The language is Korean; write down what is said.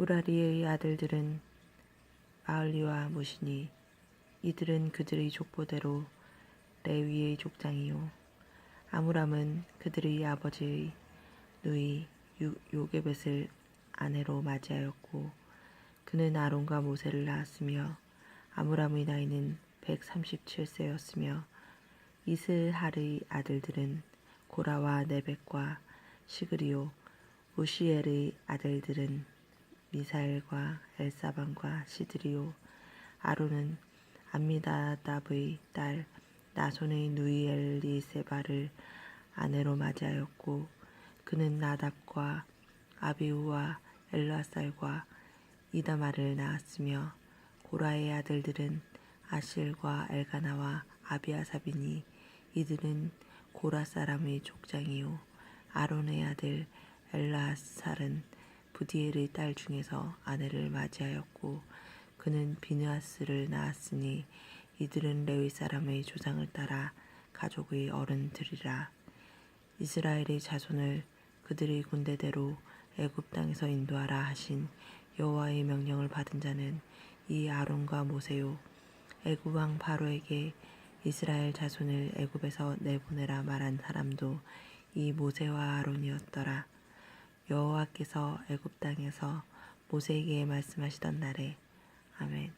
무라리의 아들들은 마을리와 무시니 이들은 그들의 족보대로 레위의 족장이요. 아므람은 그들의 아버지의 누이 유- 요게벳을 아내로 맞이하였고 그는 아론과 모세를 낳았으며 아므람의 나이는 137세였으며 이스할의 아들들은 고라와 네벡과 시그리오 우시엘의 아들들은 미사엘과 엘사반과 시드리오 아론은 암미다답의 딸 나손의 누이 엘리세바를 아내로 맞이하였고 그는 나답과 아비우와 엘라살과 이다마를 낳았으며 고라의 아들들은 아실과 엘가나와 아비아사비니 이들은 고라 사람의 족장이요 아론의 아들 엘라살은 부디엘의 딸 중에서 아내를 맞이하였고 그는 비느하스를 낳았으니 이들은 레위 사람의 조상을 따라 가족의 어른들이라. 이스라엘의 자손을 그들의 군대대로 애굽 땅에서 인도하라 하신 여호와의 명령을 받은 자는 이 아론과 모세요. 애굽 왕 바로에게 이스라엘 자손을 애굽에서 내보내라 말한 사람도 이 모세와 아론이었더라 여호와께서 애굽 땅에서 모세에게 말씀하시던 날에 아멘